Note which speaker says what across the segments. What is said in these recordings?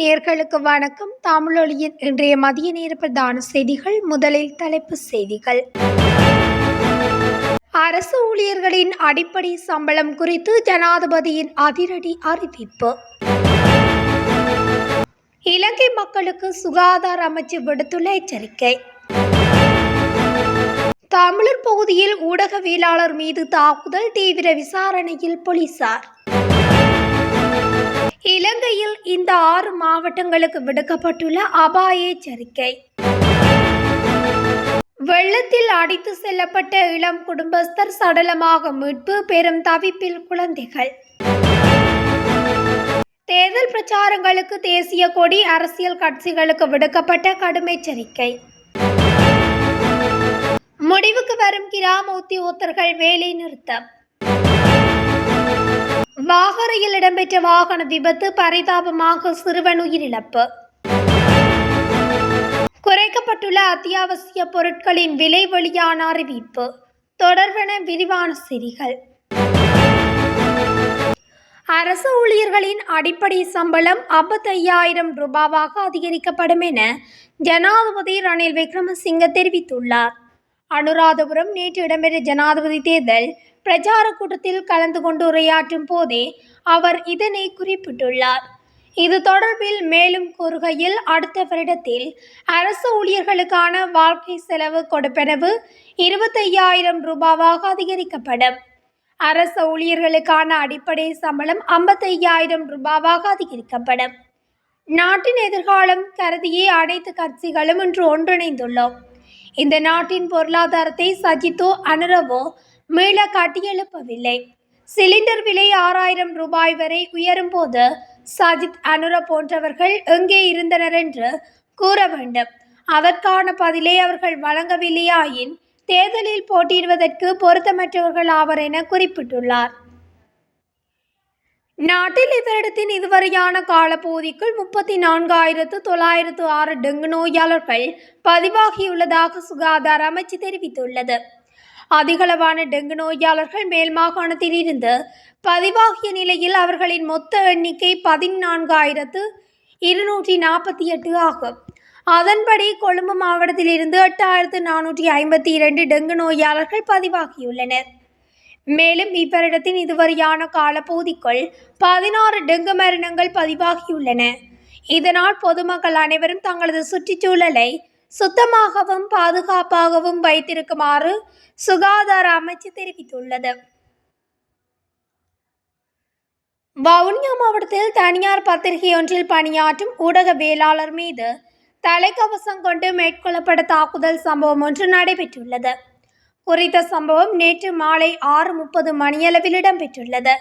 Speaker 1: நேர்களுக்கு வணக்கம். தமிழொலியின் இன்றைய மதிய நேர பிரதான செய்திகள் முதலில் தலைப்பு செய்திகள். அரசு ஊழியர்களின் அடிப்படை சம்பளம் குறித்து ஜனாதிபதியின் அதிரடி அறிவிப்பு. இலங்கை மக்களுக்கு சுகாதார அமைச்சு விடுத்துள்ள எச்சரிக்கை. தமிழர் பகுதியில் ஊடகவியலாளர் மீது தாக்குதல் தீவிர விசாரணையில் போலீசார். இலங்கையில் இந்த ஆறு மாவட்டங்களுக்கு விடுக்கப்பட்டுள்ள அபாய எச்சரிக்கை. வெள்ளத்தில் அடித்து செல்லப்பட்ட இளம் குடும்பஸ்தர் சடலமாக மீட்பு பெரும் தவிப்பில் குழந்தைகள். தேர்தல் பிரச்சாரங்களுக்கு தேசிய கொடி அரசியல் கட்சிகளுக்கு விடுக்கப்பட்ட கடும் எச்சரிக்கை. முடிவுக்கு வரும் கிராம உத்தியோகத்தர்கள் வேலை நிறுத்தம் வாகரையில் இடம்பெற்ற வாகன விபத்து பரிதாபமாக சிறுவன் உயிரிழப்பு. குறைக்கப்பட்டுள்ள அத்தியாவசிய பொருட்களின் விலை வெளியான அறிவிப்பு. தொடர்பென விரிவான செய்திகள். அரசு ஊழியர்களின் அடிப்படை சம்பளம் ஐம்பத்தையாயிரம் ரூபாவாக அதிகரிக்கப்படும் என ஜனாதிபதி ரணில் விக்ரமசிங்க தெரிவித்துள்ளார். அனுராதபுரம் நேற்று இடம்பெற்ற ஜனாதிபதி தேர்தல் பிரச்சார கூட்டத்தில் கலந்து கொண்டு உரையாற்றும் போதே அவர் இதனை குறிப்பிட்டுள்ளார். இது தொடர்பில் மேலும் கூறுகையில் அடுத்த வருடத்தில் அரசு ஊழியர்களுக்கான வாழ்க்கை செலவு கொடுப்பனவு இருபத்தையாயிரம் ரூபாவாக அதிகரிக்கப்படும். அரசு ஊழியர்களுக்கான அடிப்படை சம்பளம் ஐம்பத்தையாயிரம் ரூபாவாக அதிகரிக்கப்படும். நாட்டின் எதிர்காலம் கருதியே அனைத்து கட்சிகளும் இன்று ஒன்றிணைந்துள்ளோம். இந்த நாட்டின் பொருளாதாரத்தை சஜித்தோ அனுரவோ மீள கட்டியெழுப்பவில்லை சிலிண்டர் விலை ஆறாயிரம் ரூபாய் வரை உயரும் போது சஜித் அனுர போன்றவர்கள் எங்கே இருந்தனர் என்று கூற வேண்டும். அதற்கான பதிலை அவர்கள் வழங்கவில்லையாயின் தேர்தலில் போட்டியிடுவதற்கு பொருத்தமற்றவர்கள் ஆவர் என குறிப்பிட்டுள்ளார். நாட்டில் இவரிடத்தின் இதுவரையான காலப்பகுதிக்குள் முப்பத்தி நான்காயிரத்து தொள்ளாயிரத்து ஆறு டெங்கு நோயாளர்கள் பதிவாகியுள்ளதாக சுகாதார அமைச்சு தெரிவித்துள்ளது. அதிகளவான டெங்கு நோயாளர்கள் மேல் மாகாணத்தில் இருந்து பதிவாகிய நிலையில் அவர்களின் மொத்த எண்ணிக்கை பதினான்காயிரத்து இருநூற்றி நாற்பத்தி எட்டு ஆகும். அதன்படி கொழும்பு மாவட்டத்தில் இருந்து எட்டாயிரத்து நானூற்றி ஐம்பத்தி இரண்டு டெங்கு நோயாளர்கள் பதிவாகியுள்ளனர். மேலும் இவ்வரிடத்தின் இதுவரையான காலப்பகுதிக்குள் பதினாறு டெங்கு மரணங்கள் பதிவாகியுள்ளன. இதனால் பொதுமக்கள் அனைவரும் தங்களது சுற்றுச்சூழலை சுத்தமாகவும் பாதுகாப்பாகவும் வைத்திருக்குமாறு சுகாதார அமைச்சு தெரிவித்துள்ளது. வவுனியா மாவட்டத்தில் தனியார் பத்திரிகை ஒன்றில் பணியாற்றும் ஊடகவியலாளர் மீது தலைக்கவசம் கொண்டு மேற்கொள்ளப்பட்ட தாக்குதல் சம்பவம் ஒன்று நடைபெற்றுள்ளது. குறித்த சம்பவம் நேற்று மாலை ஆறு முப்பது மணியளவில் இடம்பெற்றுள்ளது.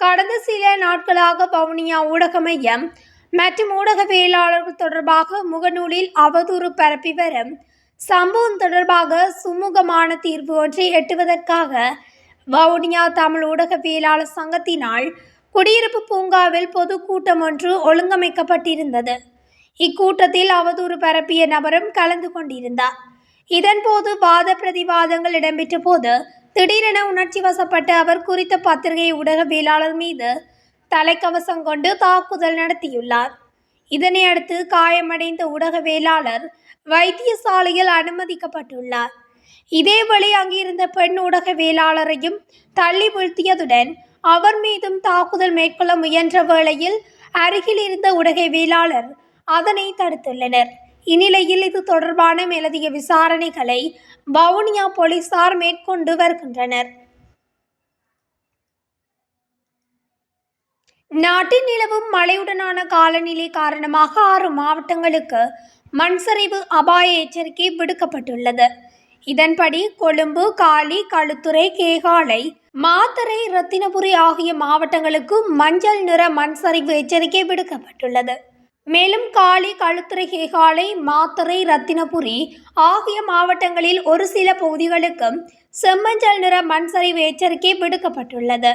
Speaker 1: கடந்த சில நாட்களாக வவுனியா ஊடக மையம் மற்றும் ஊடகவியலாளர்கள் தொடர்பாக முகநூலில் அவதூறு பரப்பி வரும் சம்பவம் தொடர்பாக சுமூகமான தீர்வு ஒன்றை எட்டுவதற்காக வவுனியா தமிழ் ஊடகவியலாளர் சங்கத்தினால் குடியிருப்பு பூங்காவில் பொதுக்கூட்டம் ஒன்று ஒழுங்கமைக்கப்பட்டிருந்தது. இக்கூட்டத்தில் அவதூறு பரப்பிய நபரும் கலந்து கொண்டிருந்தார். இதன்போது வாத பிரதிவாதங்கள் இடம்பெற்ற போது திடீரென உணர்ச்சி வசப்பட்ட அவர் குறித்த பத்திரிகை ஊடகவியலாளர் மீது தலைக்கவசம் கொண்டு தாக்குதல் நடத்தியுள்ளார். இதனையடுத்து காயமடைந்த ஊடகவியலாளர் வைத்தியசாலையில் அனுமதிக்கப்பட்டுள்ளார். இதேவேளை அங்கிருந்த பெண் ஊடகவியலாளரையும் தள்ளி வீழ்த்தியதுடன் அவர் மீதும் தாக்குதல் மேற்கொள்ள முயன்ற வேளையில் அருகில் இருந்த ஊடகவியலாளர் அதனை தடுத்துள்ளனர். இந்நிலையில் இது தொடர்பான மேலதிக விசாரணைகளை வவுனியா போலீசார் மேற்கொண்டு வருகின்றனர். நாட்டில் நிலவும் மழையுடனான காலநிலை காரணமாக ஆறு மாவட்டங்களுக்கு மண்சரிவு அபாய எச்சரிக்கை விடுக்கப்பட்டுள்ளது. இதன்படி கொழும்பு காலி களுத்துறை கேகாலை மாத்தறை ரத்தினபுரி ஆகிய மாவட்டங்களுக்கு மஞ்சள் நிற மண்சரிவு எச்சரிக்கை விடுக்கப்பட்டுள்ளது. மேலும் காலி களுத்துறை கேகாலை மாத்தறை ரத்தினபுரி ஆகிய மாவட்டங்களில் ஒரு சில பகுதிகளுக்கும் செம்மஞ்சள் நிற மண்சரிவு எச்சரிக்கை விடுக்கப்பட்டுள்ளது.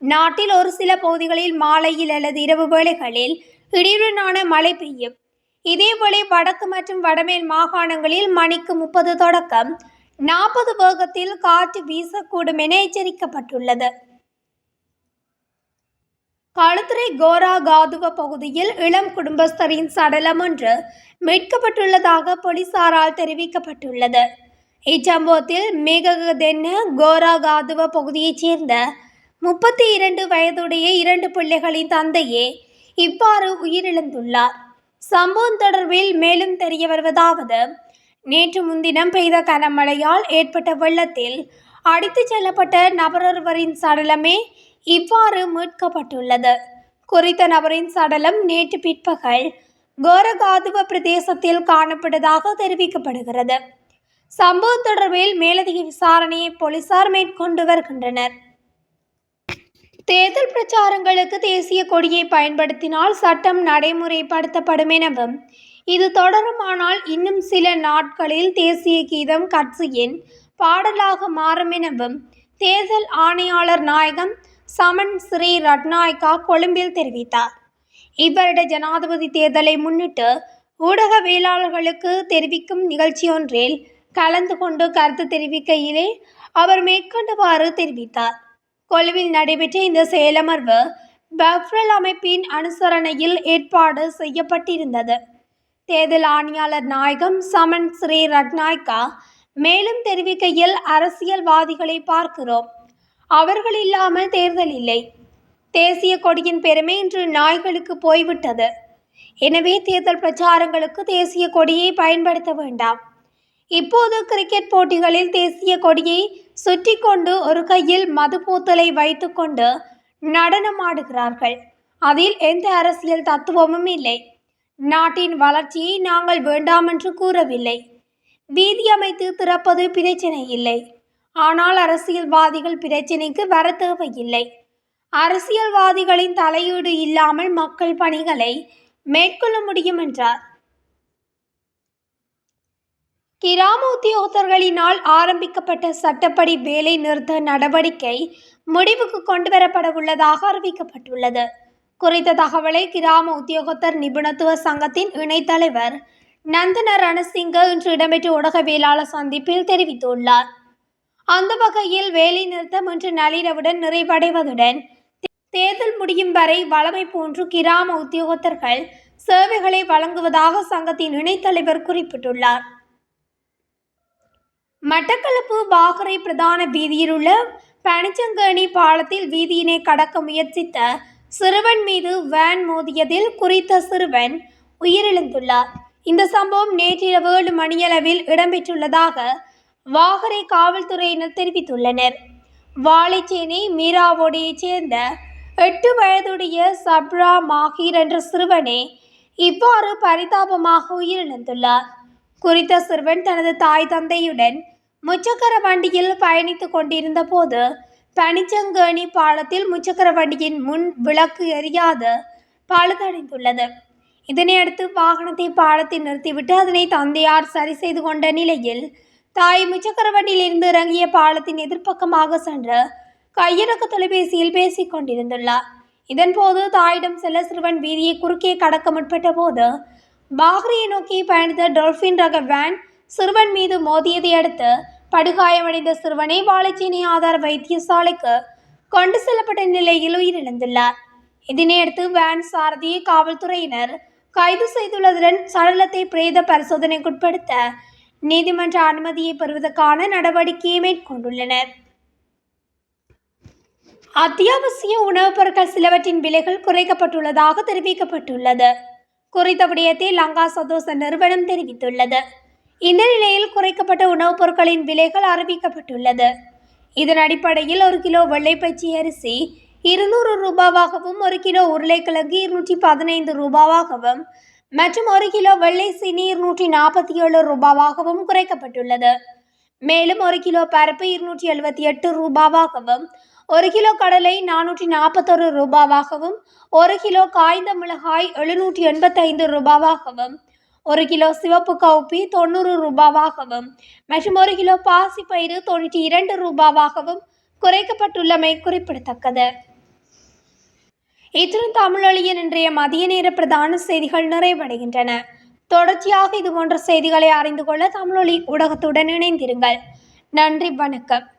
Speaker 1: நாட்டில் ஒரு சில பகுதிகளில் மாலையில் அல்லது இரவு வேளைகளில் இடியுடனான மழை பெய்யும். இதேபோல வடக்கு மற்றும் வடமேல் மாகாணங்களில் மணிக்கு முப்பது தொடக்கம் நாற்பது வேகத்தில் காற்று வீசக்கூடும் என எச்சரிக்கப்பட்டுள்ளது. களுத்துறை கோரா காதுவ பகுதியில் இளம் குடும்பஸ்தரின் சடலம் ஒன்று மீட்கப்பட்டுள்ளதாக போலீசாரால் தெரிவிக்கப்பட்டுள்ளது. இச்சம்பவத்தில் மேகதென்ன கோரா காதுவ பகுதியைச் சேர்ந்த முப்பத்தி இரண்டு வயதுடைய இரண்டு பிள்ளைகளின் தந்தையே இவ்வாறு உயிரிழந்துள்ளார். சம்பவம் தொடர்பில் மேலும் தெரிய வருவதாவது நேற்று முன்தினம் பெய்த கனமழையால் ஏற்பட்ட வெள்ளத்தில் அடித்துச் செல்லப்பட்ட நபரொருவரின் சடலமே இவ்வாறு மீட்கப்பட்டுள்ளது. குறித்த நபரின் சடலம் நேற்று பிற்பகல் கோரகாதுவ பிரதேசத்தில் காணப்பட்டதாக தெரிவிக்கப்படுகிறது. சம்பவம் தொடர்பில் மேலதிக விசாரணையை போலீசார் மேற்கொண்டு வருகின்றனர். தேர்தல் பிரச்சாரங்களுக்கு தேசிய கொடியை பயன்படுத்தினால் சட்டம் நடைமுறைப்படுத்தப்படும் எனவும் இது தொடருமானால் இன்னும் சில நாட்களில் தேசிய கீதம் கட்சியின் பாடலாக மாறும் எனவும் தேர்தல் ஆணையாளர் நாயகம் சமன் ஸ்ரீ ரட்நாயக்கா கொழும்பில் தெரிவித்தார். இவ்வருட ஜனாதிபதி தேர்தலை முன்னிட்டு ஊடகவியலாளர்களுக்கு தெரிவிக்கும் நிகழ்ச்சியொன்றில் கலந்து கொண்டு கருத்து தெரிவிக்கையிலே அவர் மேற்கொண்டவாறு தெரிவித்தார். கொழுவில் நடைபெற்ற இந்த செயலமர்வு பஃப்ரல் அமைப்பின் அனுசரணையில் ஏற்பாடு செய்யப்பட்டிருந்தது. தேர்தல் ஆணையாளர் நாயகம் சமன் ஸ்ரீ ரட்நாயக்கா மேலும் தெரிவிக்கையில் அரசியல்வாதிகளை பார்க்கிறோம். அவர்கள் இல்லாமல் தேர்தல் இல்லை. தேசிய கொடியின் பெருமை இன்று நாய்களுக்கு போய்விட்டது. எனவே தேர்தல் பிரச்சாரங்களுக்கு தேசிய கொடியை பயன்படுத்த வேண்டாம். இப்போது கிரிக்கெட் போட்டிகளில் தேசிய கொடியை சுற்றி கொண்டு ஒரு கையில் மது பூத்தலை வைத்துக்கொண்டு நடனமாடுகிறார்கள் அதில் எந்த அரசியல் தத்துவமும் இல்லை. நாட்டின் வளர்ச்சியை நாங்கள் வேண்டாம் என்று கூறவில்லை. வீதி அமைத்து திறப்பது பிரச்சனை இல்லை. ஆனால் அரசியல்வாதிகள் பிரச்சனைக்கு வர தேவையில்லை. அரசியல்வாதிகளின் தலையீடு இல்லாமல் மக்கள் பணிகளை மேற்கொள்ள முடியும் என்றார். கிராம உத்தியோகத்தர்களினால் ஆரம்பிக்கப்பட்ட சட்டப்படி வேலை நிறுத்த நடவடிக்கை முடிவுக்கு கொண்டுவரப்பட உள்ளதாக அறிவிக்கப்பட்டுள்ளது. குறித்த தகவலை கிராம உத்தியோகத்தர் நிபுணத்துவ சங்கத்தின் இணைத்தலைவர் நந்தன ரணசிங்க இன்று இடம்பெற்ற ஊடகவியலாளர் சந்திப்பில் தெரிவித்துள்ளார். அந்த வகையில் வேலை நிறுத்தம் இன்று நள்ளிரவுடன் நிறைவடைவதுடன் தேர்தல் முடியும் வரை வளமை போன்று கிராம உத்தியோகத்தர்கள் சேவைகளை வழங்குவதாக சங்கத்தின் இணைத்தலைவர் குறிப்பிட்டுள்ளார். மட்டக்களப்பு வாகரை பிரதான வீதியில் உள்ள பனிச்சங்கேணி பாலத்தில் வீதியினை கடக்க முயற்சித்த சிறுவன் மீது வேன் மோதியதில் குறித்த சிறுவன் உயிரிழந்துள்ளார். இந்த சம்பவம் நேற்றிரவு ஏழு மணியளவில் இடம்பெற்றுள்ளதாக வாகரை காவல்துறையினர் தெரிவித்துள்ளனர். வாழைச்சேனை மீராவோடையைச் சேர்ந்த எட்டு வயதுடைய சப்ரா மாஹீர் என்ற சிறுவனே இவ்வாறு பரிதாபமாக உயிரிழந்துள்ளார். குறித்த சிறுவன் தனது தாய் தந்தையுடன் முச்சக்கர வண்டியில் பயணித்துக் கொண்டிருந்த போது பனிச்சங்கேணி பாலத்தில் முச்சக்கர வண்டியின் முன் விளக்கு எரியாது பழுதடைந்துள்ளது. இதனையடுத்து வாகனத்தை பாலத்தில் நிறுத்திவிட்டு அதனை தந்தையார் சரி செய்து கொண்ட நிலையில் தாய் முச்சக்கர வண்டியிலிருந்து இறங்கிய பாலத்தின் எதிர்ப்பக்கமாக சென்று கையிறக்க தொலைபேசியில் பேசிக் கொண்டிருந்துள்ளார். இதன்போது தாயிடம் செல்ல சிறுவன் வீதியை குறுக்கே கடக்க முற்பட்ட போது பாகரியை நோக்கி பயணித்த டொல்ஃபின் ரக வேன் சிறுவன் மீது மோதியதை அடுத்து படுகாயமடைந்த சிறுவனை வாழைச்சேனை ஆதார வைத்தியசாலைக்கு கொண்டு செல்லப்பட்ட நிலையில் உயிரிழந்துள்ளார். இதனையடுத்து வேன் சாரதியை காவல்துறையினர் கைது செய்துள்ளதுடன் சடலத்தை பிரேத பரிசோதனைக்குட்படுத்த நீதிமன்ற அனுமதியை பெறுவதற்கான நடவடிக்கையை மேற்கொண்டுள்ளனர். அத்தியாவசிய உணவுப் பொருட்கள் சிலவற்றின் விலைகள் குறைக்கப்பட்டுள்ளதாக தெரிவிக்கப்பட்டுள்ளது. குறித்த விடயத்தை லங்கா சதோச நிறுவனம் தெரிவித்துள்ளது. இந்த நிலையில் குறைக்கப்பட்ட உணவுப் பொருட்களின் விலைகள் அறிவிக்கப்பட்டுள்ளது. இதன் அடிப்படையில் ஒரு கிலோ வெள்ளைப்பச்சி அரிசி இருநூறு ரூபாவாகவும் ஒரு கிலோ உருளைக்கிழங்கு இருநூற்றி பதினைந்து ரூபாவாகவும் மற்றும் ஒரு கிலோ வெள்ளை சீனி இருநூற்றி நாற்பத்தி ஏழு ரூபாவாகவும் குறைக்கப்பட்டுள்ளது. மேலும் ஒரு கிலோ பருப்பு இருநூற்றி எழுபத்தி எட்டு ரூபாவாகவும் ஒரு கிலோ கடலை நானூற்றி நாற்பத்தொரு ரூபாவாகவும் ஒரு கிலோ காய்ந்த மிளகாய் எழுநூற்றி எண்பத்தைந்து ரூபாவாகவும் ஒரு கிலோ சிவப்பு கவுப்பி தொண்ணூறு ரூபாவாகவும் மற்றும் ஒரு கிலோ பாசிப்பயிறு தொண்ணூற்றி இரண்டு ரூபாவாகவும் குறைக்கப்பட்டுள்ளமை குறிப்பிடத்தக்கது. இத்துடன் தமிழொழியின் இன்றைய மதிய நேர பிரதான செய்திகள் நிறைவடைகின்றன. தொடர்ச்சியாக இது போன்ற செய்திகளை அறிந்து கொள்ள தமிழொலி ஊடகத்துடன் இணைந்திருங்கள். நன்றி வணக்கம்.